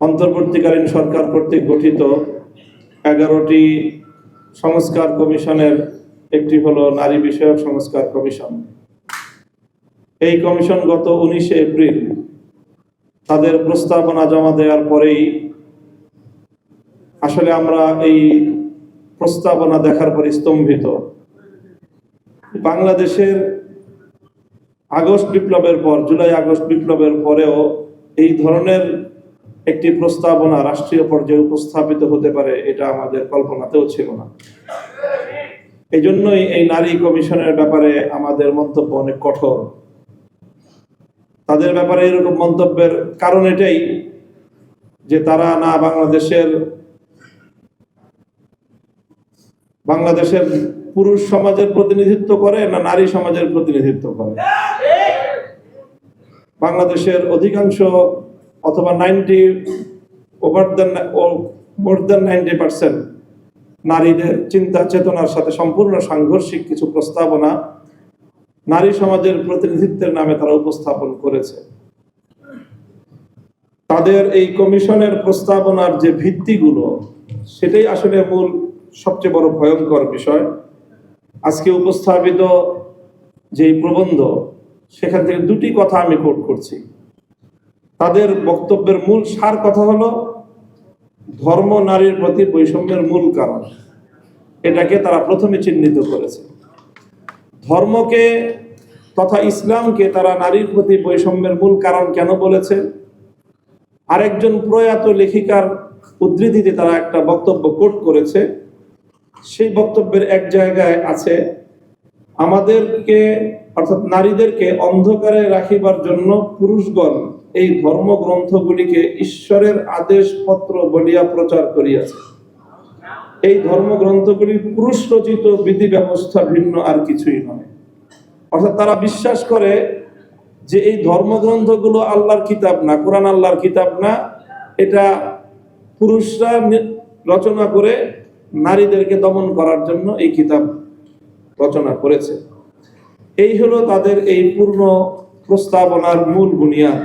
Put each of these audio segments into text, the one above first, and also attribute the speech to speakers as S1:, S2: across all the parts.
S1: অন্তর্বর্তীকালীন সরকার কর্তৃক গঠিত এগারোটি সংস্কার কমিশনের একটি হলো নারী বিষয়ক সংস্কার কমিশন। এই কমিশন গত উনিশে এপ্রিল তাদের প্রস্তাবনা জমা দেওয়ার পরেই আসলে আমরা এই প্রস্তাবনা দেখার পর স্তম্ভিত। বাংলাদেশের আগস্ট বিপ্লবের পর, জুলাই আগস্ট বিপ্লবের পরেও এই ধরনের একটি প্রস্তাবনা রাষ্ট্রীয় পর্যায়ে উপস্থাপিত হতে পারে, এটা আমাদের কল্পনাতেও ছিল না। এই জন্যই এই নারী কমিশনের ব্যাপারে আমাদের মন্তব্য অনেক কঠোর। তাদের ব্যাপারে এরকম মন্তব্যের কারণ এটাই যে তারা না বাংলাদেশের বাংলাদেশের পুরুষ সমাজের প্রতিনিধিত্ব করে না নারী সমাজের প্রতিনিধিত্ব করে। বাংলাদেশের অধিকাংশ অথবা ninety over than more than ninety percent নারীদের চিন্তা চেতনার সাথে সম্পূর্ণ সাংঘর্ষিক কিছু প্রস্তাবনা নারী সমাজের প্রতিনিধিত্বের নামে তারা উপস্থাপন করেছে। তাদের এই কমিশনের প্রস্তাবনার যে ভিত্তিগুলো, সেটাই আসলে মূল সবচেয়ে বড় ভয়ঙ্কর বিষয়। আজকে উপস্থাপিত যে প্রবন্ধ, সেখান থেকে দুটি কথা আমি কোট করছি। তাদের বক্তব্যের মূল সার কথা হলো ধর্ম নারীর প্রতি বৈষম্যের মূল কারণ। এটাকে তারা প্রথমে চিহ্নিত করেছে। ধর্মকে তথা ইসলামকে তারা নারীর প্রতি বৈষম্যের মূল কারণ কেন বলেছে? আরেকজন প্রয়াত লেখিকার উদ্ধৃতিতে তারা একটা বক্তব্য কোট করেছে। সেই বক্তব্যের এক জায়গায় আছে, আমাদেরকে, অর্থাৎ নারীদেরকে অন্ধকারে রাখিবার জন্য পুরুষগণ এই ধর্মগ্রন্থগুলিকে ঈশ্বরের আদেশ পত্র বলিয়া প্রচার করিয়াছে। এই ধর্মগ্রন্থগুলি পুরুষ রচিত বিধি ব্যবস্থা ভিন্ন আর কিছুই নয়। অর্থাৎ তারা বিশ্বাস করে যে এই ধর্মগ্রন্থগুলো আল্লাহর কিতাব না, কোরআন আল্লাহর কিতাব না, এটা পুরুষরা রচনা করে নারীদেরকে দমন করার জন্য এই কিতাব রচনা করেছে। এই হলো তাদের এই পূর্ণ প্রস্তাবনার মূল বুনিয়াদ।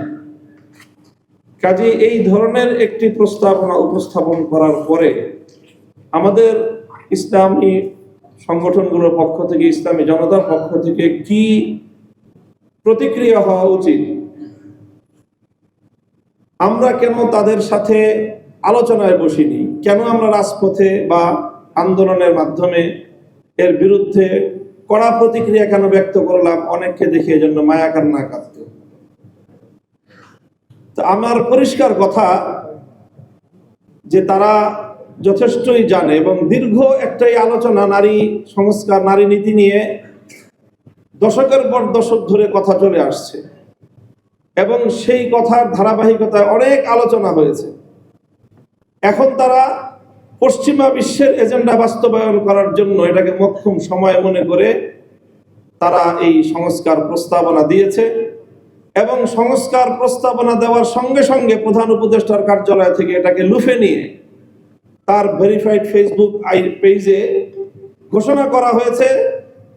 S1: কাজে এই ধরনের একটি প্রস্তাবনা উপস্থাপন করার পরে আমাদের ইসলামী সংগঠনগুলোর পক্ষ থেকে, ইসলামী জনতার পক্ষ থেকে কি প্রতিক্রিয়া হওয়া উচিত? আমরা কেন তাদের সাথে আলোচনায় বসিনি? কেন আমরা রাজপথে বা আন্দোলনের মাধ্যমে এর বিরুদ্ধে কড়া প্রতিক্রিয়া কেন ব্যক্ত করলাম? অনেককে দেখে এই জন্য মায়া কান্না কাঁদত তো আমার পরিষ্কার কথা যে তারা যথেষ্টই জানে এবং দীর্ঘ একটাই আলোচনা নারী সংস্কার, নারী নীতি নিয়ে দশকের পর দশক ধরে কথা চলে আসছে। এবং সেই কথার ধারাবাহিকতায় অনেক আলোচনা হয়েছে। এখন তারা পশ্চিমা বিশ্বের এজেন্ডা বাস্তবায়ন করার জন্য এটাকে মক্ষম সময় মনে করে তারা এই সংস্কার প্রস্তাবনা দিয়েছে। এবং সংস্কার প্রস্তাবনা দেওয়ার সঙ্গে সঙ্গে প্রধান উপদেষ্টার কার্যালয় থেকে এটাকে লুফে নিয়ে তার ভেরিফাইড ফেসবুক আই পেজে ঘোষণা করা হয়েছে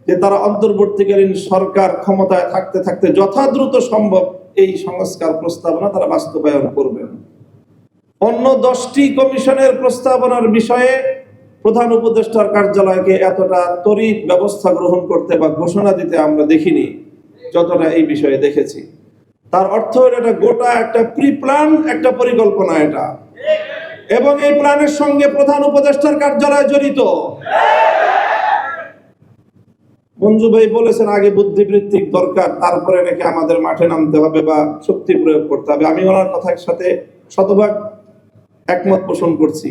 S1: যে তারা অন্তর্বর্তীকালীন সরকার ক্ষমতায় থাকতে থাকতে যথাদ্রুত সম্ভব এই সংস্কার প্রস্তাবনা তারা বাস্তবায়ন করবেন অন্য দশটি কমিশনের প্রস্তাবনার বিষয়ে প্রধান উপদেষ্টার কার্যালয়কে এতটা তড়িৎ ব্যবস্থা গ্রহণ করতে বা ঘোষণা দিতে আমরা দেখিনি, যতটা এই বিষয়ে দেখেছি। তার অর্থ এটা গোটা একটা প্রি প্ল্যান একটা পরিকল্পনা এটা। এবং এই প্ল্যানের সঙ্গে প্রধান উপদেষ্টার কার্যালয় জড়িত। মঞ্জু ভাই বলেছেন, আগে বুদ্ধিবৃত্তিক দরকার, তারপরে নাকি আমাদের মাঠে নামতে হবে বা শক্তি প্রয়োগ করতে হবে। আমি ওনার কথার সাথে শতভাগ একমত পোষণ করছি।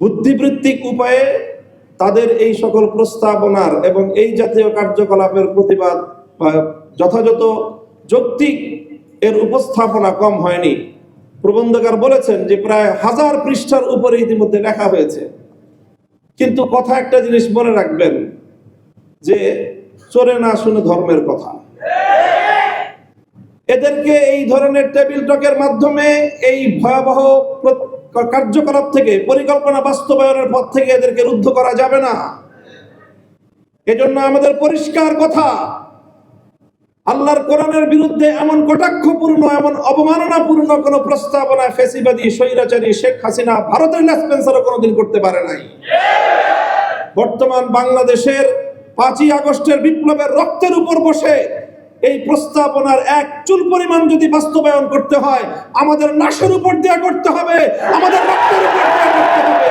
S1: বুদ্ধিবৃত্তিক উপায়ে তাদের এই সকল প্রস্তাবনার এবং এই জাতীয় কার্যকলাপের প্রতিবাদ যথাযথ যৌক্তিক এর উপস্থাপনা কম হয়নি। প্রবন্ধকার বলেছেন যে প্রায় হাজার পৃষ্ঠার উপরে ইতিমধ্যে লেখা হয়েছে। কিন্তু কথা একটা জিনিস মনে রাখবেন, যে চোরে না শুনে ধর্মের কথা। এদেরকে এই ধরনের টেবিল টকের মাধ্যমে এই ভয়াবহ কার্যকলাপ থেকে, পরিকল্পনা বাস্তবায়নের পথ থেকে এদেরকে রুদ্ধ করা যাবে না। এজন্য আমাদের পরিষ্কার কথা আল্লাহর কোরআনের বিরুদ্ধে এমন কটাক্ষপূর্ণ, এমন অবমাননাপূর্ণ কোন প্রস্তাবনা ফেসিবাদী, স্বৈরাচারী শেখ হাসিনা ভারতের লেসপেন্সারও কোনোদিন করতে পারে নাই। বর্তমান বাংলাদেশের পাঁচই আগস্টের বিপ্লবের রক্তের উপর বসে এই প্রস্তাবনার এক চুল পরিমাণ যদি বাস্তবায়ন করতে হয়, আমাদের লাশের উপর দেয়া করতে হবে, আমাদের রক্তের উপর দেয়া করতে হবে।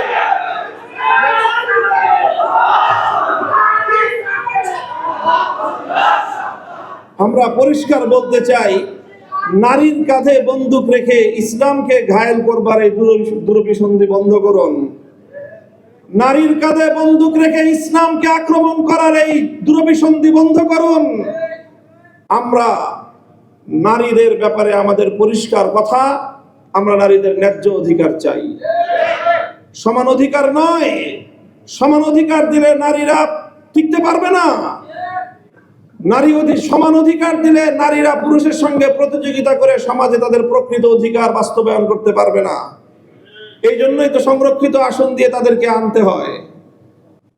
S1: আমরা পরিষ্কার বলতে চাই, নারীর কাঁধে বন্দুক রেখে ইসলামকে ঘায়েল করবার এই দুর- দুরভিসন্ধি বন্ধ করুন। নারীর কাঁধে বন্দুক রেখে ইসলামকে আক্রমণ করার এই দুরভিসন্ধি বন্ধ করুন। আমরা নারীদের ব্যাপারে আমাদের পরিষ্কার কথা, আমরা নারীদের ন্যায্য অধিকার চাই। সমান অধিকার নয়, সমান অধিকার দিলে নারীরা টিকতে পারবে না। নারী অধি- সমান অধিকার দিলে নারীরা পুরুষের সঙ্গে প্রতিযোগিতা করে সমাজে তাদের প্রকৃত অধিকার বাস্তবায়ন করতে পারবে না। এই জন্যই তো সংরক্ষিত আসন দিয়ে তাদেরকে আনতে হয়।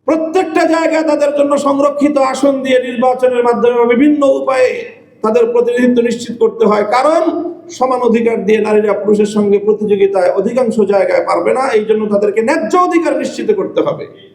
S1: প্রত্যেকটা জায়গায় তাদের জন্য সংরক্ষিত আসন দিয়ে নির্বাচনের মাধ্যমে বিভিন্ন উপায়ে তাদের প্রতিনিধিত্ব নিশ্চিত করতে হয়। কারণ সমান অধিকার দিয়ে নারীরা পুরুষের সঙ্গে প্রতিযোগিতায় অধিকাংশ জায়গায় পারবে না। এই জন্য তাদেরকে ন্যায্য অধিকার নিশ্চিত করতে হবে।